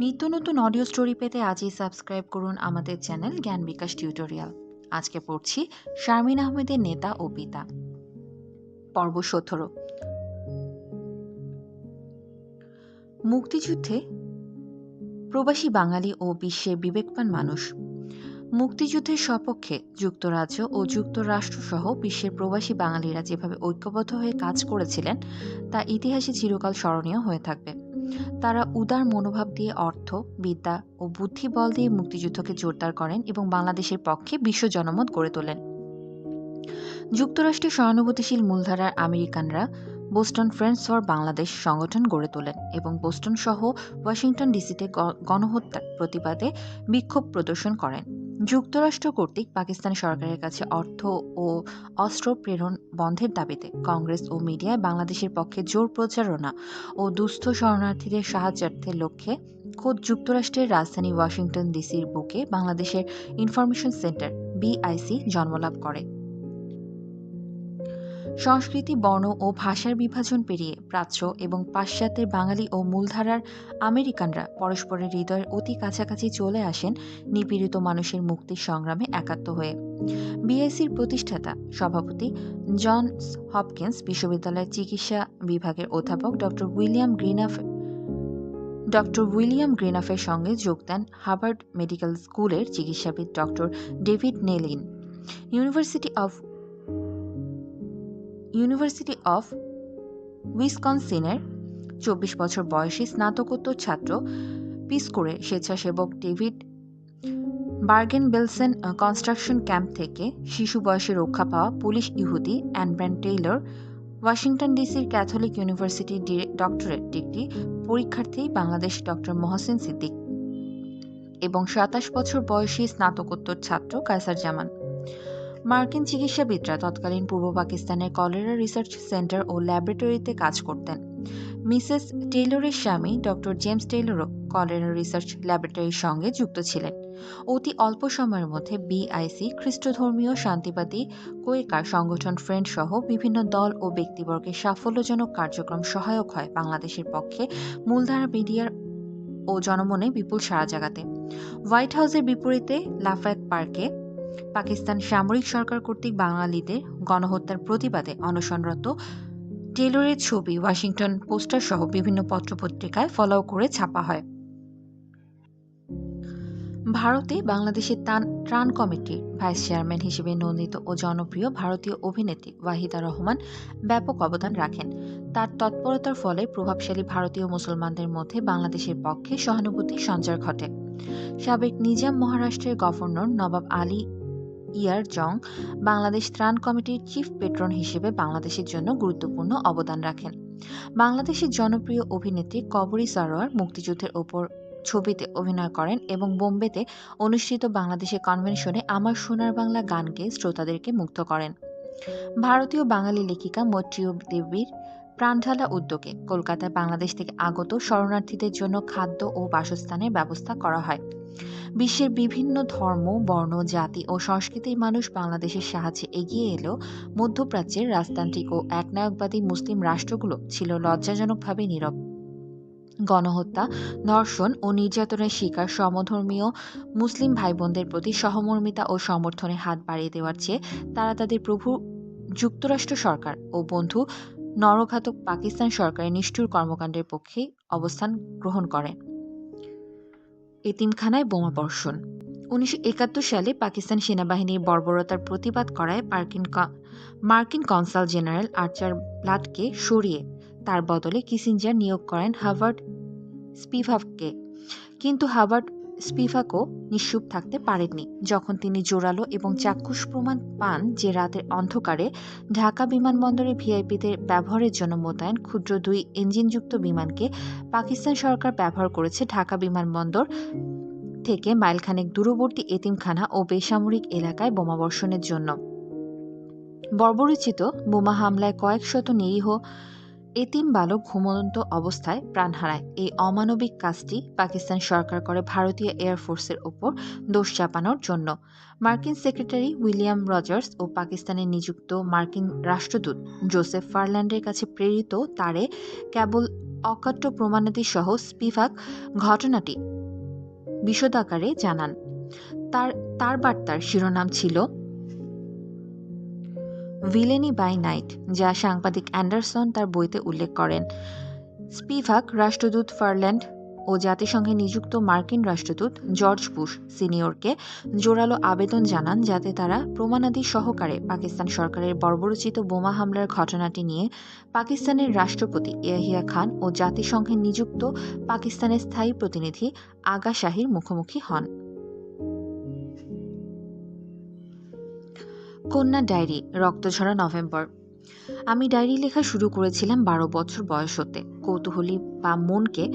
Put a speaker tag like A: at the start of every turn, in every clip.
A: নিত্য নতুন audio story পেতে আজই সাবস্ক্রাইব করুন আমাদের চ্যানেল জ্ঞান বিকাশ টিউটোরিয়াল আজকে পড়ছি শারমিন আহমেদের নেতা ও পিতা। পর্ব সতেরো। মুক্তিযুদ্ধে প্রবাসী বাঙালি ও বিশ্বের বিবেকবান মানুষ। মুক্তিযুদ্ধের সপক্ষে যুক্তরাজ্য ও যুক্তরাষ্ট্র সহ বিশ্বের প্রবাসী বাঙালিরা যেভাবে ঐক্যবদ্ধ হয়ে কাজ করেছিলেন, তা ইতিহাসে চিরকাল স্মরণীয় হয়ে থাকবে। তারা উদার মনোভাব দিয়ে অর্থ, বিদ্যা ও বুদ্ধি বল দিয়ে মুক্তিযুদ্ধকে জোরদার করেন এবং বাংলাদেশের পক্ষে বিশ্ব জনমত গড়ে তোলেন। যুক্তরাষ্ট্রের সহানুভূতিশীল মূলধারার আমেরিকানরা বোস্টন ফ্রেন্ডস ফর বাংলাদেশ সংগঠন গড়ে তোলেন এবং বোস্টন সহ ওয়াশিংটন ডিসিতে গণহত্যার প্রতিবাদে বিক্ষোভ প্রদর্শন করেন। যুক্তরাষ্ট্র কর্তৃক পাকিস্তান সরকারের কাছে অর্থ ও অস্ত্র প্রেরণ বন্ধের দাবিতে কংগ্রেস ও মিডিয়ায় বাংলাদেশের পক্ষে জোর প্রচারণা ও দুস্থ শরণার্থীদের সাহায্যার্থের লক্ষ্যে খোদ যুক্তরাষ্ট্রের রাজধানী ওয়াশিংটন ডিসির বুকে বাংলাদেশের ইনফরমেশন সেন্টার বিআইসি জন্মলাভ করে। সংস্কৃতি, বর্ণ ও ভাষার বিভাজন পেরিয়ে প্রাচ্য এবং পাশ্চাত্যের বাঙালি ও মূলধারার আমেরিকানরা পরস্পরের হৃদয়ের অতি কাছাকাছি চলে আসেন নিপীড়িত মানুষের মুক্তির সংগ্রামে একাত্ম হয়ে। বিআইসির প্রতিষ্ঠাতা সভাপতি জন হপকিন্স বিশ্ববিদ্যালয়ের চিকিৎসা বিভাগের অধ্যাপক doctor William Greenough doctor William গ্রিনাফের সঙ্গে যোগ দেন হার্ভার্ড মেডিকেল স্কুলের চিকিৎসাবিদ doctor David Nalin. University of university of উইসকনসিনের চব্বিশ বছর বয়সী স্নাতকোত্তর ছাত্র পিসকোরের স্বেচ্ছাসেবক David Bergen Belsen concentration camp থেকে শিশু বয়সে রক্ষা পাওয়া পুলিশ ইহুদি অ্যানব্র্যান্ড টেইলর, ওয়াশিংটন ডিসির ক্যাথলিক ইউনিভার্সিটির ডি- ডক্টরেট ডিগ্রি পরীক্ষার্থী বাংলাদেশ ডক্টর মহসিন সিদ্দিক এবং সাতাশ বছর বয়সী স্নাতকোত্তর ছাত্র কায়সার জামান। মার্কিন চিকিৎসাবিদরা তৎকালীন পূর্ব পাকিস্তানের কলেরা রিসার্চ সেন্টার ও ল্যাবরেটরিতে কাজ করতেন। মিসেস টেইলরের স্বামী ডক্টর জেমস টেইলরও কলেরা রিসার্চ ল্যাবরেটরির সঙ্গে যুক্ত ছিলেন। অতি অল্প সময়ের মধ্যে বিআইসি, খ্রিস্টধর্মীয় শান্তিবাদী কোয়েকার সংগঠন ফ্রেন্ড সহ বিভিন্ন দল ও ব্যক্তিবর্গের সাফল্যজনক কার্যক্রম সহায়ক হয় বাংলাদেশের পক্ষে মূলধারা মিডিয়ার ও জনমনে বিপুল সাড়া জাগাতে। হোয়াইট হাউসের বিপরীতে লাফায়েত পার্কে পাকিস্তান সামরিক সরকার কর্তৃক বাঙালিদের গণহত্যার প্রতিবাদে অনশনরত টেলরের ছবি ওয়াশিংটন পোস্টার সহ বিভিন্ন পত্রপত্রিকায় ফলাও করে ছাপা হয়। ভারতে বাংলাদেশের ত্রাণ কমিটির ভাইস চেয়ারম্যান হিসেবে নন্দিত ও জনপ্রিয় ভারতীয় অভিনেত্রী ওয়াহিদা রহমান ব্যাপক অবদান রাখেন। তার তৎপরতার ফলে প্রভাবশালী ভারতীয় মুসলমানদের মধ্যে বাংলাদেশের পক্ষে সহানুভূতি সঞ্চার ঘটে। সাবেক নিজাম মহারাষ্ট্রের গভর্নর নবাব আলী ইয়ার জং বাংলাদেশ ত্রাণ কমিটির চিফ পেট্রন হিসেবে বাংলাদেশের জন্য গুরুত্বপূর্ণ অবদান রাখেন। বাংলাদেশের জনপ্রিয় অভিনেত্রী কবরী সারোয়ার মুক্তিযুদ্ধের ওপর ছবিতে অভিনয় করেন এবং বোম্বেতে অনুষ্ঠিত বাংলাদেশের কনভেনশনে আমার সোনার বাংলা গানকে শ্রোতাদেরকে মুগ্ধ করেন। ভারতীয় বাঙালি লেখিকা মৈত্রীয় দেবীর প্রাণঢালা উদ্যোগে কলকাতায় বাংলাদেশ থেকে আগত শরণার্থীদের জন্য খাদ্য ও বাসস্থানের ব্যবস্থা করা হয়। বিশ্বের বিভিন্ন ধর্ম, বর্ণ, জাতি ও সংস্কৃতির মানুষ বাংলাদেশের সাহায্যে এগিয়ে এলেও মধ্যপ্রাচ্যের রাজতান্ত্রিক ও একনায়কবাদী মুসলিম রাষ্ট্রগুলো ছিল লজ্জাজনকভাবে নীরব। গণহত্যা, ধর্ষণ ও নির্যাতনের শিকার সমধর্মীয় মুসলিম ভাই বোনদের প্রতি সহমর্মিতা ও সমর্থনের হাত বাড়িয়ে দেওয়ার চেয়ে তারা তাদের প্রভু যুক্তরাষ্ট্র সরকার ও বন্ধু নরঘাতক পাকিস্তান সরকারের নিষ্ঠুর কর্মকাণ্ডের পক্ষে অবস্থান গ্রহণ করেন এতিমখানায় বোমা বর্ষণ। উনিশশো একাত্তর সালে পাকিস্তান সেনাবাহিনীর বর্বরতার প্রতিবাদ করায় মার্কিন মার্কিন কনসাল জেনারেল আর্চার ব্লাডকে সরিয়ে তার বদলে কিসিঞ্জার নিয়োগ করেন হাভার্ড স্পিভাককে কিন্তু হাভার্ড স্পিভাকও নিশ্চুপ থাকতে পারেননি। যখন তিনি জোরালো এবং চাক্ষুষ প্রমাণ পান যে রাতের অন্ধকারে, ঢাকা বিমানবন্দরে ভিআইপিদের ব্যবহারের জন্য মোতায়েন ক্ষুদ্র দুই ইঞ্জিনযুক্ত বিমানকে পাকিস্তান সরকার ব্যবহার করেছে ঢাকা বিমানবন্দর থেকে মাইলখানেক দূরবর্তী এতিমখানা ও বেসামরিক এলাকায় বোমাবর্ষণের জন্য। বর্বরচিত বোমা হামলায় কয়েক শত নিরীহ এতিম বালক ঘুমন্ত অবস্থায় প্রাণ হারায়। এই অমানবিক কাজটি পাকিস্তান সরকার করে ভারতীয় এয়ারফোর্সের ওপর দোষ চাপানোর জন্য। মার্কিন সেক্রেটারি উইলিয়াম রজার্স ও পাকিস্তানে নিযুক্ত মার্কিন রাষ্ট্রদূত জোসেফ ফারল্যান্ডের কাছে প্রেরিত তারে কেবল অকাট্য প্রমাণাদি সহ স্পিভাক ঘটনাটি বিশদাকারে জানান। তার তার বার্তার শিরোনাম ছিল ভিলেনি বাই নাইট যা সাংবাদিক অ্যান্ডারসন তার বইতে উল্লেখ করেন। স্পিভাক রাষ্ট্রদূত ফারল্যান্ড ও জাতিসংঘে নিযুক্ত মার্কিন রাষ্ট্রদূত জর্জ বুশ সিনিয়রকে জোরালো আবেদন জানান যাতে তারা প্রমাণাদি সহকারে পাকিস্তান সরকারের বর্বরচিত বোমা হামলার ঘটনাটি নিয়ে পাকিস্তানের রাষ্ট্রপতি ইয়াহিয়া খান ও জাতিসংঘে নিযুক্ত পাকিস্তানের স্থায়ী প্রতিনিধি আগা শাহির মুখোমুখি হন। কন্যা ডায়েরি, রক্তঝরা নভেম্বর। আমি ডায়েরি লেখা শুরু করেছিলাম বারো বছর বয়স হতে। কৌতূহলী বা মনকে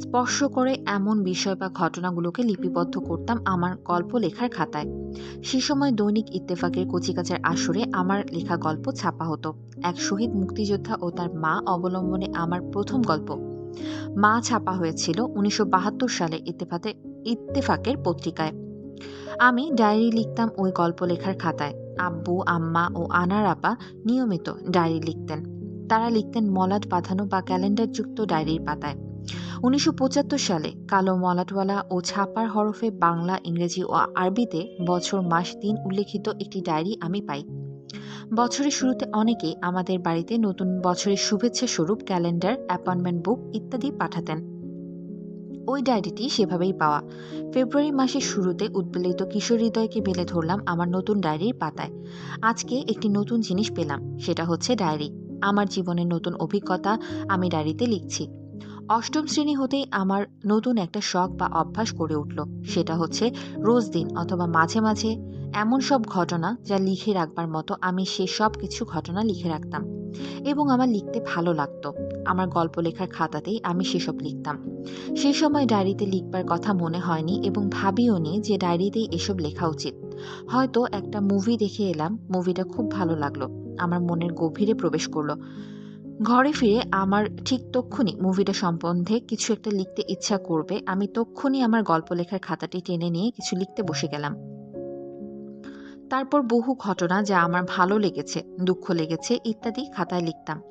A: স্পর্শ করে এমন বিষয় বা ঘটনাগুলোকে লিপিবদ্ধ করতাম আমার গল্প লেখার খাতায়। সে সময় দৈনিক ইত্তেফাকের কচিকাচার আসরে আমার লেখা গল্প ছাপা হতো। এক শহীদ মুক্তিযোদ্ধা ও তার মা অবলম্বনে আমার প্রথম গল্প। মা ছাপা হয়েছিল উনিশশো বাহাত্তর সালে ইত্তেফাতে, ইত্তেফাকের পত্রিকায়। আমি ডায়েরি লিখতাম ওই গল্প লেখার খাতায়। আব্বু, আম্মা ও আনার আপা নিয়মিত ডায়েরি লিখতেন। তারা লিখতেন মলাট বাঁধানো বা ক্যালেন্ডারযুক্ত ডায়েরির পাতায়। উনিশশো পঁচাত্তর সালে কালো মলাটওয়ালা ও ছাপার হরফে বাংলা, ইংরেজি ও আরবিতে বছর, মাস, দিন উল্লেখিত একটি ডায়েরি আমি পাই। বছরের শুরুতে অনেকে আমাদের বাড়িতে নতুন বছরের শুভেচ্ছা স্বরূপ ক্যালেন্ডার, অ্যাপয়েন্টমেন্ট বুক ইত্যাদি পাঠাতেন। ওই ডায়েরিটি সেভাবেই পাওয়া। ফেব্রুয়ারি মাসের শুরুতে উদ্বেলিত কিশোর হৃদয়কে বেলে ধরলাম আমার নতুন ডায়েরির পাতায়। আজকে একটি নতুন জিনিস পেলাম, সেটা হচ্ছে ডায়েরি। আমার জীবনের নতুন অভিজ্ঞতা আমি ডায়েরিতে লিখছি। অষ্টম শ্রেণি হতেই আমার নতুন একটা শখ বা অভ্যাস গড়ে উঠল। সেটা হচ্ছে রোজ দিন অথবা মাঝে মাঝে এমন সব ঘটনা যা লিখে রাখবার মতো আমি সে সব কিছু ঘটনা লিখে রাখতাম এবং আমার লিখতে ভালো লাগতো। আমার গল্প লেখার খাতাতেই আমি সেসব লিখতাম। সেই সময় ডায়েরিতে লিখবার কথা মনে হয়নি এবং ভাবিও নি যে ডায়েরিতেই এসব লেখা উচিত। হয়তো একটা মুভি দেখে এলাম মুভিটা খুব ভালো লাগল। আমার মনের গভীরে প্রবেশ করল। ঘরে ফিরে আমার ঠিক তক্ষুনি মুভিটা সম্বন্ধে কিছু একটা লিখতে ইচ্ছা করবে। আমি তক্ষুনি আমার গল্প লেখার খাতাটি টেনে নিয়ে কিছু লিখতে বসে গেলাম। তারপর বহু ঘটনা যা আমার ভালো লেগেছে, দুঃখ লেগেছে ইত্যাদি খাতায় লিখতাম।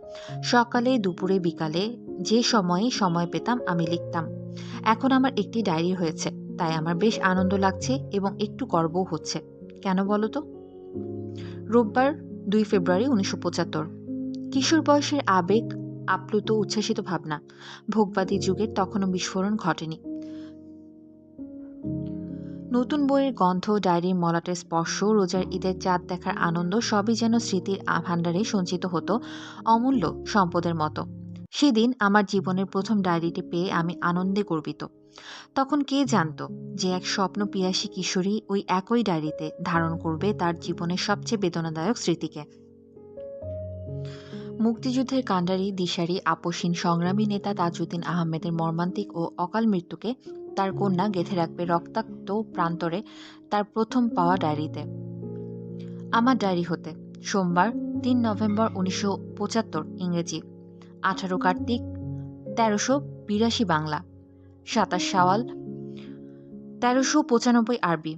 A: সকালে, দুপুরে, বিকালে যে সময়ে সময় পেতাম আমি লিখতাম। এখন আমার একটি ডায়েরি হয়েছে, তাই আমার বেশ আনন্দ লাগছে এবং একটু গর্বও হচ্ছে। কেন বলো তো? রোববার, দুই ফেব্রুয়ারি উনিশশো পঁচাত্তর। কিশোর বয়সের আবেগ, আপ্লুত, উচ্ছ্বাসিত ভাবনা, ভোগবাদী যুগের তখনও বিস্ফোরণ ঘটেনি। নতুন বইয়ের গন্ধ, ডায়েরির মলাটের স্পর্শ, রোজার ঈদের চাঁদ দেখার আনন্দ সবই যেন স্মৃতির ভাণ্ডারে সঞ্চিত হতো, অমূল্য সম্পদের মতো। সেদিন আমার জীবনের প্রথম ডায়েরিটি পেয়ে আমি আনন্দে গর্বিত। তখন কে জানতো যে এক স্বপ্ন পিয়াসী কিশোরী ওই একই ডায়েরিতে ধারণ করবে তার জীবনের সবচেয়ে বেদনাদায়ক স্মৃতিকে। মুক্তিযুদ্ধের কাণ্ডারি, দিশারি, আপসীন সংগ্রামী নেতা তাজউদ্দিন আহমেদের মর্মান্তিক ও অকাল মৃত্যুকে তার কন্যা গেঁথে রাখবে রক্তাক্ত প্রান্তরে তার প্রথম পাওয়া ডায়েরিতে। আমার ডায়েরি হতে সোমবার, তিন নভেম্বর উনিশশো পঁচাত্তর, ইংরেজি। আঠারো কার্তিক, তেরোশো বিরাশি বাংলা। সাতাশ সাওয়াল তেরোশো পঁচানব্বই আরবি।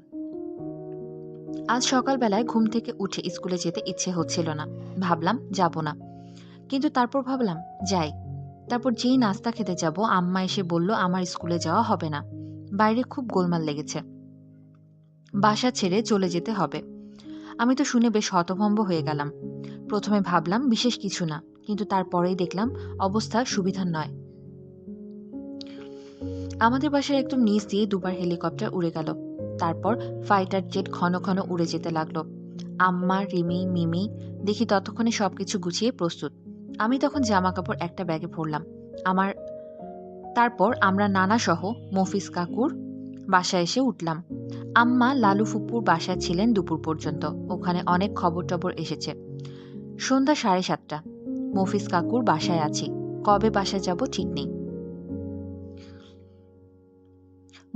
A: আজ সকালবেলায় ঘুম থেকে উঠে স্কুলে যেতে ইচ্ছে হচ্ছিল না। ভাবলাম, যাব না। কিন্তু তারপর ভাবলাম, যাই। তারপর যেই নাস্তা খেতে যাব, আম্মা এসে বলল, আমার স্কুলে যাওয়া হবে না। বাইরে খুব গোলমাল লেগেছে। বাসা ছেড়ে চলে যেতে হবে। আমি তো শুনে বেশ হতভম্ব হয়ে গেলাম। প্রথমে ভাবলাম, বিশেষ কিছু না। কিন্তু তারপরেই দেখলাম, অবস্থা সুবিধার নয়। আমাদের বাসার একদম নিচ দিয়ে দুবার হেলিকপ্টার উড়ে গেল। তারপর ফাইটার জেট ঘন ঘন উড়ে যেতে লাগল। আম্মা, রিমি, মিমি দেখি ততক্ষণে সবকিছু গুছিয়ে প্রস্তুত। আমি তখন জামা কাপড় একটা ব্যাগে ভরলাম আমার, তারপর আমরা নানা সহ মফিজ কাকুর বাসায় এসে উঠলাম। আম্মা লালু ফুপুর বাসায় ছিলেন দুপুর পর্যন্ত। ওখানে অনেক খবর টবর এসেছে। সন্ধ্যা সাড়ে সাতটা। মফিজ কাকুর বাসায় আছি। কবে বাসায় যাব ঠিক নেই।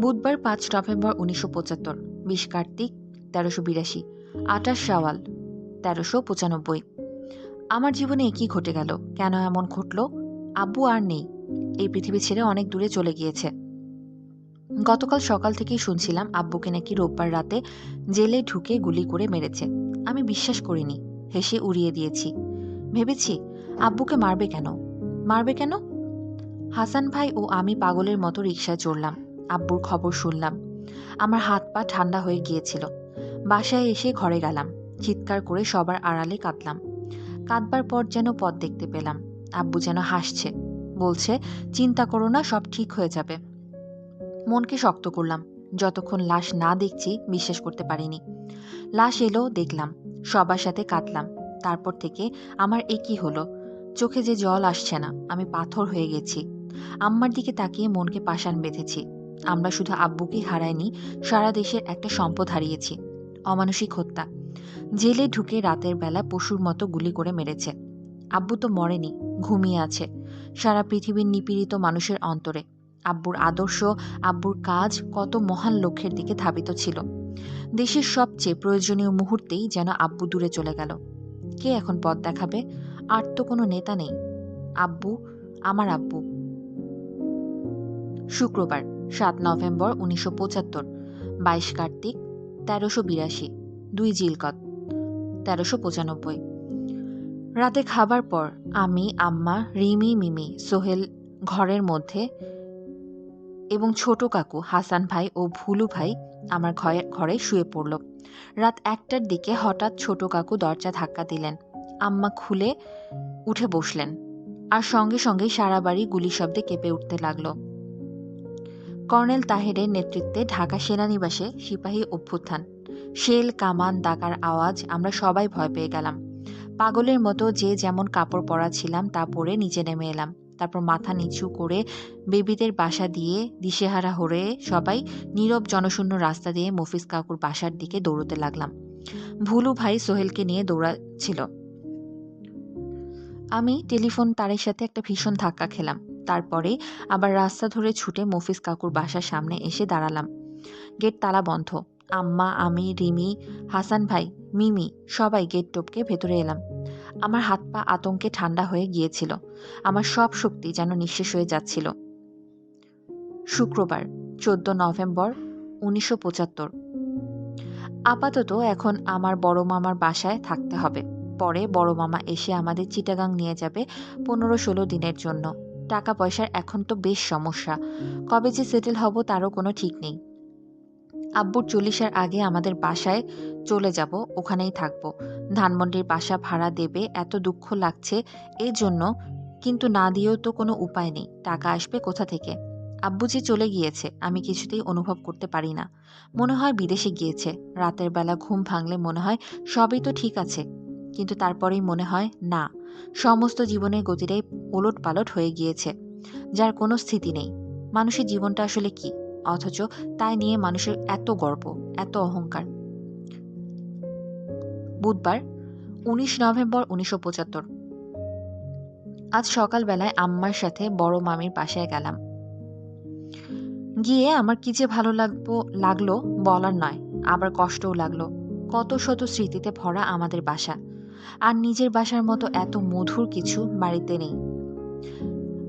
A: বুধবার পাঁচ নভেম্বর উনিশশো পঁচাত্তর। বিশ কার্তিক তেরোশো বিরাশি। আটাশ শাওয়াল তেরোশো পঁচানব্বই। আমার জীবনে এ কি ঘটে গেল। কেন এমন ঘটলো? আব্বু আর নেই। এই পৃথিবী ছেড়ে অনেক দূরে চলে গিয়েছে। গতকাল সকাল থেকেই শুনছিলাম আব্বুকে নাকি রোববার রাতে জেলে ঢুকে গুলি করে মেরেছে। আমি বিশ্বাস করিনি। হেসে উড়িয়ে দিয়েছি। ভেবেছি, আব্বুকে মারবে কেন? মারবে কেন? হাসান ভাই ও আমি পাগলের মতো রিকশায় চড়লাম। আব্বুর খবর শুনলাম। আমার হাত পা ঠান্ডা হয়ে গিয়েছিল। বাসায় এসে ঘরে গেলাম। চিৎকার করে সবার আড়ালে কাঁদলাম। কাঁদবার পর যেন পথ দেখতে পেলাম। আব্বু যেন হাসছে। বলছে, চিন্তা করো না, সব ঠিক হয়ে যাবে। মনকে শক্ত করলাম। যতক্ষণ লাশ না দেখছি, বিশ্বাস করতে পারিনি। লাশ এলো, দেখলাম। সবার সাথে কাঁদলাম। তারপর থেকে আমার একই হলো। চোখে যে জল আসছে না, আমি পাথর হয়ে গেছি। আম্মার দিকে তাকিয়ে মনকে পাষাণ বেঁধেছি। আমরা শুধু আব্বুকে হারাইনি, সারা দেশের একটা সম্পদ হারিয়েছি। অমানসিক হত্যা। জেলে ঢুকে রাতের বেলা পশুর মতো গুলি করে মেরেছে। আব্বু তো মরেনি, ঘুমিয়ে আছে। সারা পৃথিবীর নিপীড়িত মানুষের অন্তরে। আব্বুর আদর্শ, আব্বুর কাজ কত মহান লক্ষ্যের দিকে ধাবিত ছিল। দেশের সবচেয়ে প্রয়োজনীয় মুহূর্তেই যেন আব্বু দূরে চলে গেল। কে এখন পথ দেখাবে? আর তো কোনো নেতা নেই। আব্বু, আমার আব্বু। শুক্রবার, সাত নভেম্বর উনিশশো পঁচাত্তর, বাইশ কার্তিক, তেরোশো বিরাশি। দুই জিলকত, তেরোশো পঁচানব্বই। রাতে খাবার পর আমি, আম্মা, রিমি, মিমি, সোহেল ঘরের মধ্যে এবং ছোট কাকু, হাসান ভাই ও ভুলু ভাই আমার ঘরে ঘরে শুয়ে পড়ল। রাত একটার দিকে হঠাৎ ছোট কাকু দরজা ধাক্কা দিলেন। আম্মা খুলে উঠে বসলেন আর সঙ্গে সঙ্গে সারা বাড়ি গুলি শব্দে কেঁপে উঠতে লাগল। কর্নেল তাহেরের নেতৃত্বে ঢাকা সেনানিবাসে সিপাহী অভ্যুত্থান। শেল, কামান, দাগার আওয়াজ, আমরা সবাই ভয় পেয়ে গেলাম। পাগলের মতো যে যেমন কাপড় পরা ছিলাম তা পরে নিচে নেমে এলাম। তারপর মাথা নিচু করে বেবিদের বাসা দিয়ে দিশেহারা হয়ে সবাই নীরব জনশূন্য রাস্তা দিয়ে মফিজ কাকুর বাসার দিকে দৌড়তে লাগলাম। ভুলু ভাই সোহেলকে নিয়ে দৌড়াচ্ছিল। আমি টেলিফোন তারের সাথে একটা ভীষণ ধাক্কা খেলাম। তারপরে আবার রাস্তা ধরে ছুটে মফিজ কাকুর বাসার সামনে এসে দাঁড়ালাম। গেট তালা বন্ধ। আম্মা, আমি, রিমি, হাসান ভাই, মিমি সবাই গেট টপকে ভেতরে এলাম। আমার হাত পা আতঙ্কে ঠান্ডা হয়ে গিয়েছিল। আমার সব শক্তি যেন নিঃশেষ হয়ে যাচ্ছিল। শুক্রবার, চোদ্দ নভেম্বর, উনিশশো পঁচাত্তর। আপাতত এখন আমার বড় মামার বাসায় থাকতে হবে। পরে বড় মামা এসে আমাদের চিটাগাং নিয়ে যাবে পনেরো ষোলো দিনের জন্য। টাকা পয়সার এখন তো বেশ সমস্যা। কবে যে সেটেল হব তারও কোনো ঠিক নেই। আব্বুর চল্লিশের আগে আমাদের বাসায় চলে যাব, ওখানেই থাকব। ধানমন্ডির বাসা ভাড়া দেবে, এত দুঃখ লাগছে এই জন্য কিন্তু না দিয়েও তো কোনো উপায় নেই, টাকা আসবে কোথা থেকে? আব্বু যে চলে গিয়েছে, আমি কিছুতেই অনুভব করতে পারি না। মনে হয় বিদেশে গিয়েছে, রাতের বেলা ঘুম ভাঙলে মনে হয় সবই তো ঠিক আছে, কিন্তু তারপরেই মনে হয় না, সমস্ত জীবনের গতিটাই ওলট পালট হয়ে গিয়েছে, যার কোনো স্থিতি নেই। মানুষের জীবনটা আসলে কি? অথচ তাই নিয়ে মানুষের এত গর্ব, এত অহংকার। বুধবার, উনিশ নভেম্বর উনিশশো পঁচাত্তর। আজ সকালবেলায় আম্মার সাথে বড় মামির বাসায় গেলাম। গিয়ে আমার কি যে ভালো লাগবো, লাগল বলার নয়, আবার কষ্টও লাগল। কত শত স্মৃতিতে ভরা আমাদের বাসা। আর নিজের বাসার মতো এত মধুর কিছু বাড়িতে নেই।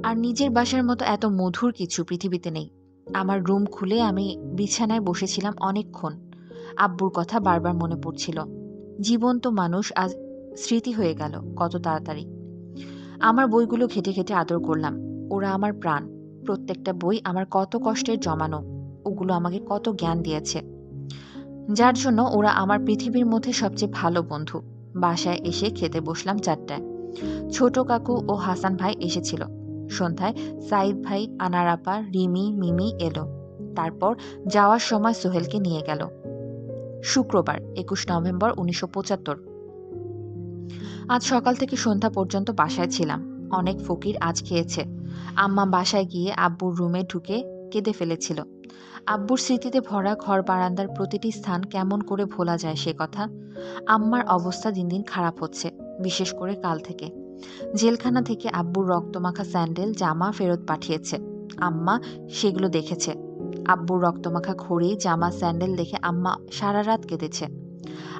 A: আর নিজের বাসার মতো এত মধুর কিছু পৃথিবীতে নেই। আমার রুম খুলে আমি বিছানায় বসেছিলাম অনেকক্ষণ। আব্বুর কথা বারবার মনে পড়ছিল। জীবন্ত মানুষ, আজ স্মৃতি হয়ে গেল কত তাড়াতাড়ি। আমার বইগুলো ঘেটে ঘেটে আদর করলাম। ওরা আমার প্রাণ। প্রত্যেকটা বই আমার কত কষ্টের জমানো। ওগুলো আমাকে কত জ্ঞান দিয়েছে। যার জন্য ওরা আমার পৃথিবীর মধ্যে সবচেয়ে ভালো বন্ধু। বাসায় এসে খেতে বসলাম চারটায়। ছোট কাকু ও হাসান ভাই এসেছিল। সন্ধ্যায় সাইদ ভাই আনারাপা রিমি, মিমি এলো। তারপর যাওয়ার সময় সোহেলকে নিয়ে গেল। শুক্রবার, একুশ নভেম্বর উনিশশো পঁচাত্তর। আজ সকাল থেকে সন্ধ্যা পর্যন্ত বাসায় ছিলাম। অনেক ফকির আজ খেয়েছে। আম্মা বাসায় গিয়ে আব্বুর রুমে ঢুকে কেঁদে ফেলেছিল। আব্বুর স্মৃতিতে ভরা ঘর বারান্দার প্রতিটি স্থান কেমন করে ভোলা যায় সে কথা। আম্মার অবস্থা দিন দিন খারাপ হচ্ছে, বিশেষ করে কাল থেকে। জেলখানা থেকে আব্বুর রক্তমাখা স্যান্ডেল, জামা ফেরত পাঠিয়েছে। আম্মা সেগুলো দেখেছে। আব্বুর রক্তমাখা ঘড়ি, জামা, স্যান্ডেল দেখে আম্মা সারা রাত কেঁদেছে।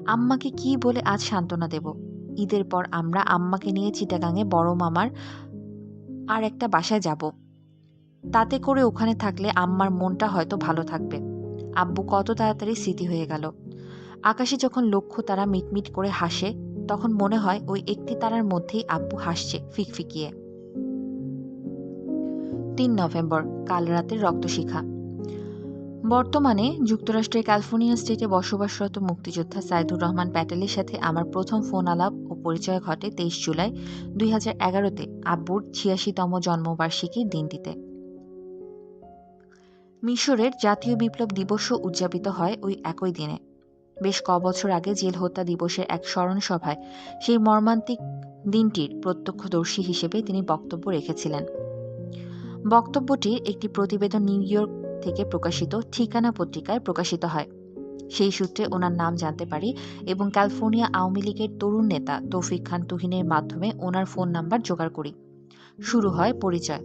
A: আম্মাকে কি বলে আজ সান্ত্বনা দেব? ঈদের পর আমরা আম্মাকে নিয়ে চিটাগাঙে বড় মামার আর একটা বাসায় যাব। তাতে করে ওখানে থাকলে আম্মার মনটা হয়তো ভালো থাকবে। আব্বু কত তাড়াতাড়ি স্মৃতি হয়ে গেল। আকাশে যখন লক্ষ্য তারা মিটমিট করে হাসে তখন মনে হয় ওই একটি তারার মধ্যেই আব্বু হাসছে ফিকফিকিয়ে। তিন নভেম্বর, কাল রাতের রক্তশিখা। বর্তমানে যুক্তরাষ্ট্রের ক্যালিফোর্নিয়া স্টেটে বসবাসরত মুক্তিযোদ্ধা সাইদুর রহমান প্যাটেলের সাথে আমার প্রথম ফোন আলাপ ও পরিচয় ঘটে তেইশ জুলাই দুই হাজার এগারোতে আব্বুর ছিয়াশিতম জন্মবার্ষিকীর দিনটিতে। মিশরের জাতীয় বিপ্লব দিবসও উদযাপিত হয় ওই একই দিনে। বেশ কবছর আগে জেল হত্যা দিবসের এক স্মরণ সভায় সেই মর্মান্তিক দিনটির প্রত্যক্ষদর্শী হিসেবে তিনি বক্তব্য রেখেছিলেন। বক্তব্যটির একটি প্রতিবেদন নিউ ইয়র্ক থেকে প্রকাশিত ঠিকানা পত্রিকায় প্রকাশিত হয়। সেই সূত্রে ওনার নাম জানতে পারি এবং ক্যালিফোর্নিয়া আওয়ামী লীগের তরুণ নেতা তৌফিক খান তুহিনের মাধ্যমে ওনার ফোন নাম্বার জোগাড় করি। শুরু হয় পরিচয়।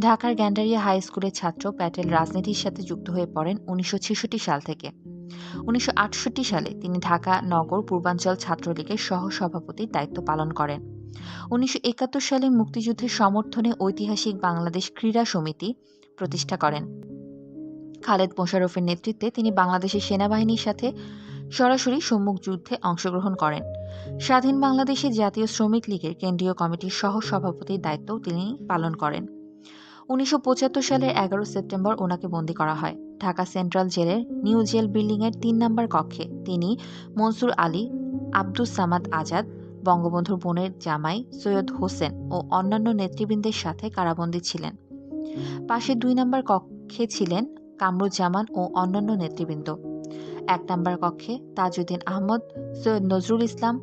A: ঢাকার গ্যান্ডারিয়া হাই স্কুলের ছাত্র প্যাটেল রাজনীতির সাথে যুক্ত হয়ে পড়েন উনিশশো ছেষট্টি সাল থেকে। উনিশশো আটষট্টি সালে তিনি ঢাকা নগর পূর্বাঞ্চল ছাত্রলীগের সহ সভাপতির দায়িত্ব পালন করেন। উনিশশো একাত্তর সালে মুক্তিযুদ্ধের সমর্থনে ঐতিহাসিক বাংলাদেশ ক্রীড়া সমিতি প্রতিষ্ঠা করেন। খালেদ মোশাররফের নেতৃত্বে তিনি বাংলাদেশের সেনাবাহিনীর সাথে সরাসরি সম্মুখ যুদ্ধে অংশগ্রহণ করেন। স্বাধীন বাংলাদেশে জাতীয় শ্রমিক লীগের কেন্দ্রীয় কমিটির সহ সভাপতির দায়িত্বও তিনি পালন করেন। উনিশশো পঁচাত্তর সালের এগারো সেপ্টেম্বর ওনাকে বন্দী করা হয়। ঢাকা সেন্ট্রাল জেলের নিউ জেল বিল্ডিংয়ের তিন নম্বর কক্ষে। তিনি মনসুর আলী আব্দুস সামাদ আজাদ বঙ্গবন্ধুর বোনের জামাই সৈয়দ হোসেন ও অন্যান্য নেতৃবৃন্দের সাথে কারাবন্দী ছিলেন। পাশে দুই নম্বর কক্ষে ছিলেন কামরুজ্জামান ও অন্যান্য নেতৃবৃন্দ। এক নম্বর কক্ষে তাজউদ্দিন আহমদ সৈয়দ নজরুল ইসলাম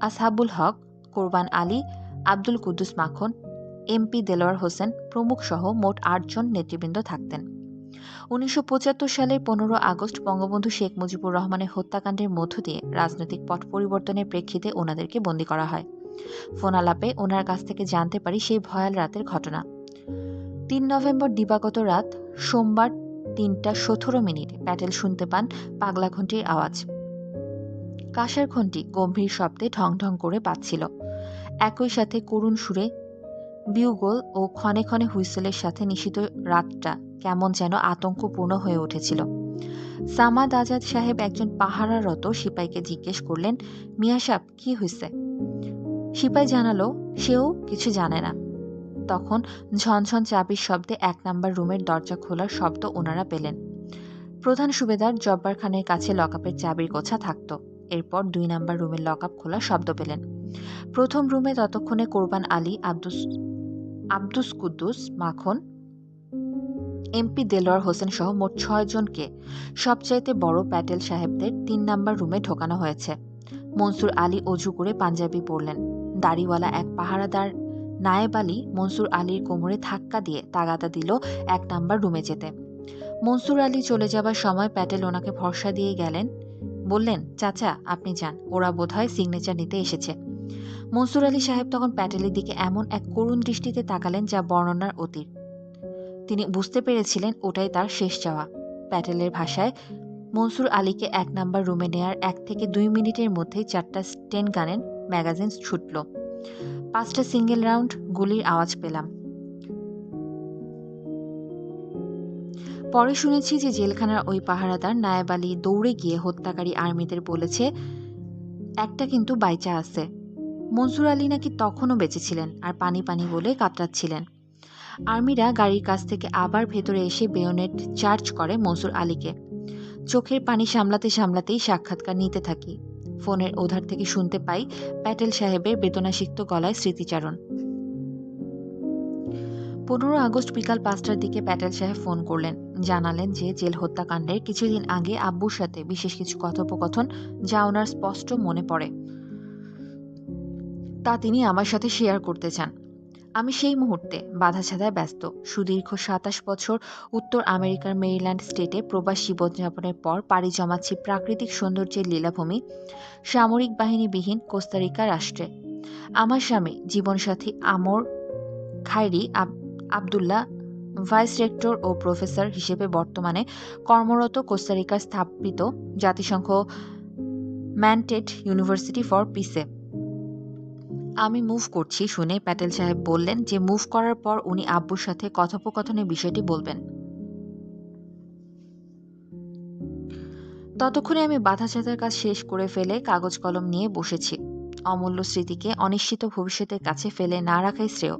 A: আসহাবুল হক কোরবান আলী আব্দুল কুদ্দুস মাখন এমপি দেলোয়ার হোসেন, প্রমুখ সহ মোট আটজন নেতৃবৃন্দ থাকতেন। উনিশশো পঁচাত্তর সালের পনেরো আগস্ট বঙ্গবন্ধু শেখ মুজিবুর রহমানের হত্যাকাণ্ডের মধ্য দিয়ে রাজনৈতিক পট পরিবর্তনের প্রেক্ষিতে ওনাদেরকে বন্দী করা হয়। ফোন আলাপে ওনার কাছ থেকে জানতে পারি সেই ভয়াল রাতের ঘটনা। তিন নভেম্বর দিবাগত রাত সোমবার তিনটা সতেরো মিনিট প্যাটেল শুনতে পান পাগলা ঘন্টির আওয়াজ। কাঁসার ঘন্টি গম্ভীর শব্দে ঢং ঢং করে পাচ্ছিল একই সাথে করুণ সুরে বিউগোল ও ক্ষণে ক্ষণে হুইসেলের সাথে নিষিদ্ধ রাতটা কেমন যেন আতঙ্কপূর্ণ হয়ে উঠেছিল। সামাদ আজাদ সাহেব একজন পাহারারত সিপাইকে জিজ্ঞেস করলেন, মিয়া সাহ কি হয়েছে সিপাই জানালো, সেও কিছু জানে না। তখন ঝনঝন চাবির শব্দে এক নাম্বার রুমের দরজা খোলার শব্দ ওনারা পেলেন। প্রধান সুবেদার জব্বার খানের কাছে লকআপের চাবির গোছা থাকত। এরপর দুই নাম্বার রুমের লকআপ খোলার শব্দ পেলেন। প্রথম রুমে ততক্ষণে কোরবান আলী, আব্দুস আব্দুস কুদ্দুস, মাখন, এমপি দেলোয়ার হোসেন সহ মোট ছয় জনকে সবচাইতে বড় প্যাটেল সাহেবদের তিন নাম্বার রুমে ঢোকানো হয়েছে। মনসুর আলী অজু করে পাঞ্জাবি পরলেন দাড়িওয়ালা এক পাহারাদার নায়েব আলী মনসুর আলীর কোমরে ধাক্কা দিয়ে তাগাদা দিল এক নাম্বার রুমে যেতে। মনসুর আলী চলে যাবার সময় প্যাটেল ওনাকে ভরসা দিয়ে গেলেন, বললেন, চাচা, আপনি যান। ওরা বোধহয় সিগনেচার নিতে এসেছে। মনসুর আলী সাহেব তখন প্যাটেলের দিকে এমন এক করুণ দৃষ্টিতে তাকালেন যা বর্ণনার অতীত। তিনি বুঝতে পেরেছিলেন ওটাই তার শেষ চাওয়া প্যাটেলের ভাষায়, মনসুর আলীকে এক নাম্বার রুমে নেয়ার এক থেকে দুই মিনিটের মধ্যেই চারটা স্টেন গানের ম্যাগাজিন ছুটল। পাঁচটা সিঙ্গেল রাউন্ড গুলির আওয়াজ পেলাম। পরে শুনেছি যে জেলখানার ওই পাহারাদার নায়েব আলী দৌড়ে গিয়ে হত্যাকারী আর্মিদের বলেছে, একটা কিন্তু বাইচা আছে। মনসুর আলী নাকি তখনও বেঁচেছিলেন আর পানি পানি বলে কাতরাচ্ছিলেন। আর্মিরা গাড়ির কাছ থেকে আবার ভেতরে এসে বেয়নেট চার্জ করে মনসুর আলীকে। চোখের পানি সামলাতে সামলাতেই সাক্ষাৎকার নিতে থাকি। ফোনের ওধার থেকে শুনতে পাই প্যাটেল সাহেবের বেদনাসিক্ত গলায় স্মৃতিচারণ। পনেরো আগস্ট বিকাল পাঁচটার দিকে প্যাটেল সাহেব ফোন করলেন। জানালেন যে জেল হত্যাকাণ্ডের কিছুদিন আগে আব্বুর সাথে বিশেষ কিছু কথোপকথন যা ওনার স্পষ্ট মনে পড়ে। তা তিনি আমার সাথে শেয়ার করতে চান। আমি সেই মুহূর্তে বাধা ছাদায় ব্যস্ত। সুদীর্ঘ সাতাশ বছর উত্তর আমেরিকার মেরিল্যান্ড স্টেটে প্রবাস জীবনযাপনের পর পাড়ি জমাচ্ছি প্রাকৃতিক সৌন্দর্যের লীলাভূমি, সামরিক বাহিনীবিহীন কোস্তারিকা রাষ্ট্রে। আমার স্বামী, জীবনসাথী Amr Khairy Abdullah vice rector ও প্রফেসর হিসেবে বর্তমানে কর্মরত কোস্তারিকার স্থাপিত জাতিসংঘ ম্যান্টেড ইউনিভার্সিটি ফর পিসে। আমি মুভ করছি শুনে প্যাটেল সাহেব বললেন যে মুভ করার পর উনি আব্বুর সাথে কথোপকথনের বিষয়টি বলবেন। ততক্ষণে আমি বাধা ছাতার কাজ শেষ করে ফেলে কাগজ কলম নিয়ে বসেছি। অমূল্য স্মৃতিকে অনিশ্চিত ভবিষ্যতের কাছে ফেলে না রাখাই শ্রেয়।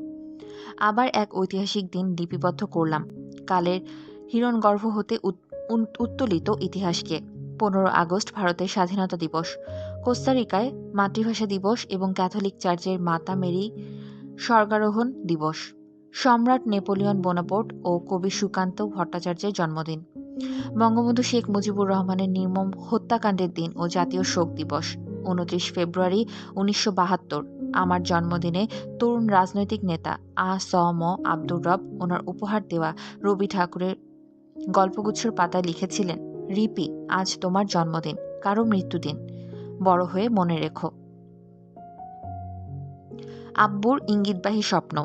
A: আবার এক ঐতিহাসিক দিন লিপিবদ্ধ করলাম। কালের হিরণগর্ভ হতে উত্তোলিত ইতিহাসকে। পনেরো আগস্ট ভারতের স্বাধীনতা দিবস। কোস্তারিকায় মাতৃভাষা দিবস এবং ক্যাথলিক চার্চের মাতা মেরি স্বর্গারোহণ দিবস। সম্রাট নেপোলিয়ন বোনাপোর্ট ও কবি সুকান্ত ভট্টাচার্যের জন্মদিন। বঙ্গবন্ধু শেখ মুজিবুর রহমানের নির্মম হত্যাকাণ্ডের দিন ও জাতীয় শোক দিবস। উনত্রিশ ফেব্রুয়ারি উনিশশো বাহাত্তর, আমার জন্মদিনে তরুণ রাজনৈতিক নেতা আ স ম আব্দুর রব ওনার উপহার দেওয়া রবি ঠাকুরের গল্পগুচ্ছর পাতায় লিখেছিলেন। রিপি, আজ তোমার জন্মদিন, কারও মৃত্যুদিন। বড় হয়ে মনে রেখো। আব্বুর ইঙ্গিতবাহী স্বপ্ন।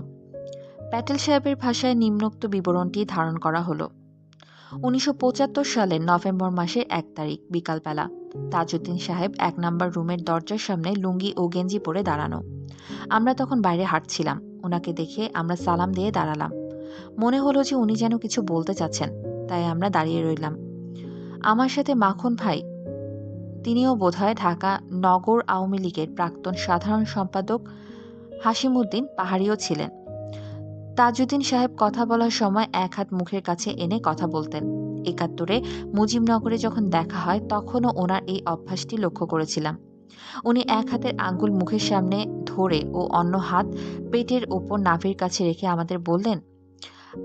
A: প্যাটেল সাহেবের ভাষায় নিম্নোক্ত বিবরণটি ধারণ করা হলো। উনিশশো পঁচাত্তর সালের নভেম্বর মাসের এক তারিখ, বিকালবেলা। তাজউদ্দিন সাহেব এক নম্বর রুমের দরজার সামনে লুঙ্গি ও গেঞ্জি পরে দাঁড়ানো। আমরা তখন বাইরে হাঁটছিলাম। ওনাকে দেখে আমরা সালাম দিয়ে দাঁড়ালাম। মনে হলো যে উনি যেন কিছু বলতে চাচ্ছেন, তাই আমরা দাঁড়িয়ে রইলাম। আমার সাথে মাখন ভাই। তিনিও বোধহয় ঢাকা নগর আওয়ামী লীগের প্রাক্তন সাধারণ সম্পাদক হাসিমুদ্দিন পাহাড়িও ছিলেন। তাজউদ্দিন সাহেব কথা বলার সময় এক হাত মুখের কাছে এনে কথা বলতেন। একাত্তরে মুজিবনগরে যখন দেখা হয়, তখনও ওনার এই অভ্যাসটি লক্ষ্য করেছিলাম। উনি এক হাতের আঙ্গুল মুখের সামনে ধরে ও অন্য হাত পেটের ওপর নাভির কাছে রেখে আমাদের বললেন,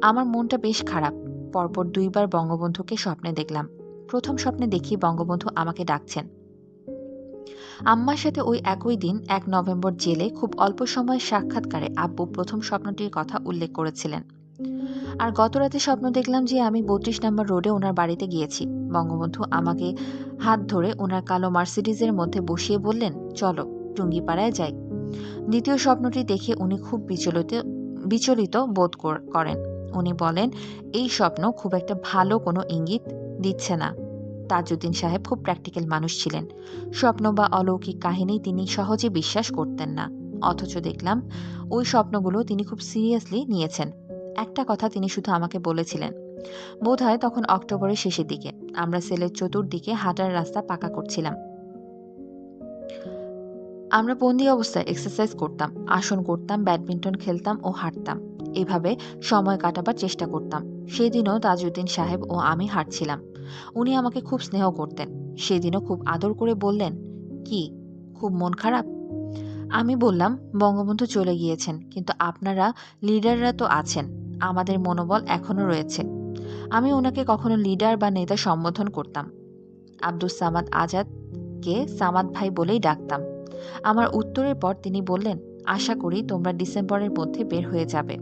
A: আমার মনটা বেশ খারাপ। পরপর দুইবার বঙ্গবন্ধুকে স্বপ্নে দেখলাম। প্রথম স্বপ্নে দেখি বঙ্গবন্ধু আমাকে ডাকছেন। আম্মার সাথে ওই একই দিন, এক নভেম্বর জেলে খুব অল্প সময়ের সাক্ষাৎকারে আব্বু প্রথম স্বপ্নটির কথা উল্লেখ করেছিলেন। আর গত রাতে স্বপ্ন দেখলাম যে আমি বত্রিশ নম্বর রোডে ওনার বাড়িতে গিয়েছি। বঙ্গবন্ধু আমাকে হাত ধরে ওনার কালো মার্সিডিজের মধ্যে বসিয়ে বললেন, চলো, টুঙ্গিপাড়ায় যাই। দ্বিতীয় স্বপ্নটি দেখে উনি খুব বিচলিত বিচলিত বোধ করেন। উনি বলেন, এই স্বপ্ন খুব একটা ভালো কোনো ইঙ্গিত দিচ্ছে না। তাজউদ্দিন সাহেব খুব প্র্যাকটিক্যাল মানুষ ছিলেন। স্বপ্ন বা অলৌকিক কাহিনী তিনি সহজে বিশ্বাস করতেন না। অথচ দেখলাম, ওই স্বপ্নগুলো তিনি খুব সিরিয়াসলি নিয়েছেন। একটা কথা তিনি শুধু আমাকে বলেছিলেন বোধ হয় তখন অক্টোবরের শেষের দিকে আমরা সেলের চতুর্দিকে হাঁটার রাস্তা পাকা করছিলাম। আমরা বন্দি অবস্থায় এক্সারসাইজ করতাম, আসন করতাম, ব্যাডমিন্টন খেলতাম ও হাঁটতাম। এভাবে সময় কাটাবার চেষ্টা করতাম। সেদিনও তাজউদ্দিন সাহেব ও আমি হাঁটছিলাম। উনি আমাকে খুব স্নেহ করতেন। সেদিনও খুব আদর করে বললেন, কি, খুব মন খারাপ? আমি বললাম, বঙ্গবন্ধু চলে গিয়েছেন, কিন্তু আপনারা লিডাররা তো আছেন, আমাদের মনোবল এখনও রয়েছে। আমি ওনাকে কখনো লিডার বা নেতা সম্বোধন করতাম। আব্দুস সামাদ আজাদকে সামাদ ভাই বলেই ডাকতাম। আমার উত্তরের পর তিনি বললেন, আশা করি তোমরা ডিসেম্বরের মধ্যে বের হয়ে যাবে,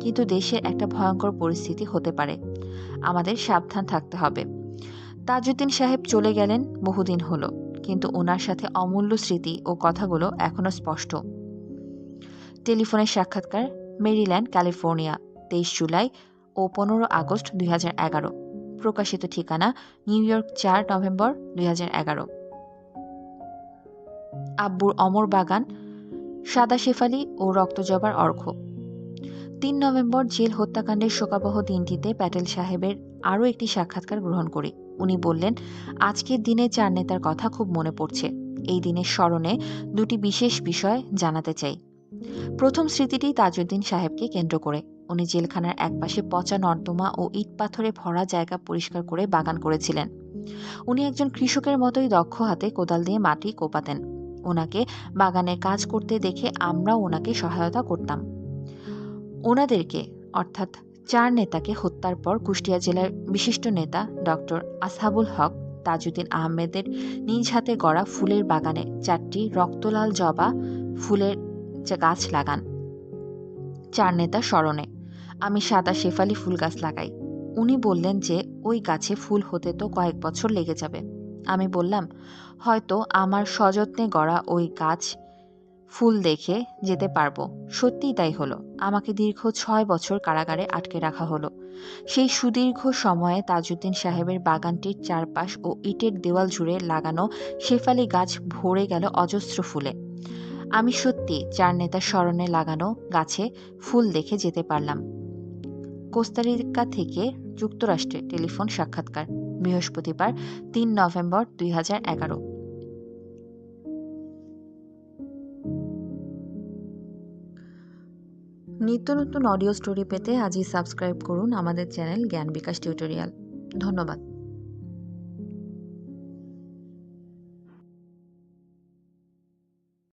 A: কিন্তু দেশের একটা ভয়ঙ্কর পরিস্থিতি হতে পারে। আমাদের সাবধান থাকতে হবে। তাজউদ্দিন সাহেব চলে গেলেন বহুদিন হলো, কিন্তু ওনার সাথে অমূল্য স্মৃতি ও কথাগুলো এখনও স্পষ্ট। টেলিফোনের সাক্ষাৎকার মেরিল্যান্ড, ক্যালিফোর্নিয়া, তেইশ জুলাই ও পনেরো আগস্ট দুই হাজার এগারো। প্রকাশিত ঠিকানা নিউ ইয়র্ক চার নভেম্বর দুই হাজার এগারো। আব্বুর অমর বাগান সাদা শেফালি ও রক্তজবার অর্ঘ। তিন নভেম্বর জেল হত্যাকাণ্ডের শোকাবহ দিনটিতে প্যাটেল সাহেবের আরও একটি সাক্ষাৎকার গ্রহণ করি। উনি বললেন, আজকের দিনে চার নেতার কথা খুব মনে পড়ছে। এই দিনের স্মরণে দুটি বিশেষ বিষয় জানাতে চাই। প্রথম স্মৃতিটি তাজউদ্দিন সাহেবকে কেন্দ্র করে। উনি জেলখানার একপাশে পচা নর্দমা ও ইট পাথরে ভরা জায়গা পরিষ্কার করে বাগান করেছিলেন। উনি একজন কৃষকের মতোই দক্ষ হাতে কোদাল দিয়ে মাটি কোপাতেন। ওনাকে বাগানে কাজ করতে দেখে আমরাও ওনাকে সহায়তা করতাম। ওনাদেরকে, অর্থাৎ চার নেতাকে হত্যার পর কুষ্টিয়া জেলার বিশিষ্ট নেতা ডক্টর আসহাবুল হক তাজউদ্দিন আহমেদের নিজ হাতে গড়া ফুলের বাগানে চারটি রক্তলাল জবা ফুলের গাছ লাগান। চার নেতা স্মরণে, আমি সাদা শেফালি ফুল গাছ লাগাই। উনি বললেন যে, ওই গাছে ফুল হতে তো কয়েক বছর লেগে যাবে। আমি বললাম, হয়তো আমার সযত্নে গড়া ওই গাছ ফুল দেখে যেতে পারব। সত্যিই তাই হলো। আমাকে দীর্ঘ ছয় বছর কারাগারে আটকে রাখা হলো। সেই সুদীর্ঘ সময়ে তাজউদ্দিন সাহেবের বাগানটির চারপাশ ও ইটের দেওয়াল জুড়ে লাগানো শেফালি গাছ ভরে গেল অজস্র ফুলে। আমি সত্যি চার নেতার স্মরণে লাগানো গাছে ফুল দেখে যেতে পারলাম। কোস্তারিকা থেকে যুক্তরাষ্ট্রে টেলিফোন সাক্ষাৎকার। বৃহস্পতিবার, তিন নভেম্বর দুই হাজার এগারো। নিত্য নতুন অডিও স্টোরি পেতে আজই সাবস্ক্রাইব করুন আমাদের চ্যানেল জ্ঞান বিকাশ টিউটোরিয়াল ধন্যবাদ।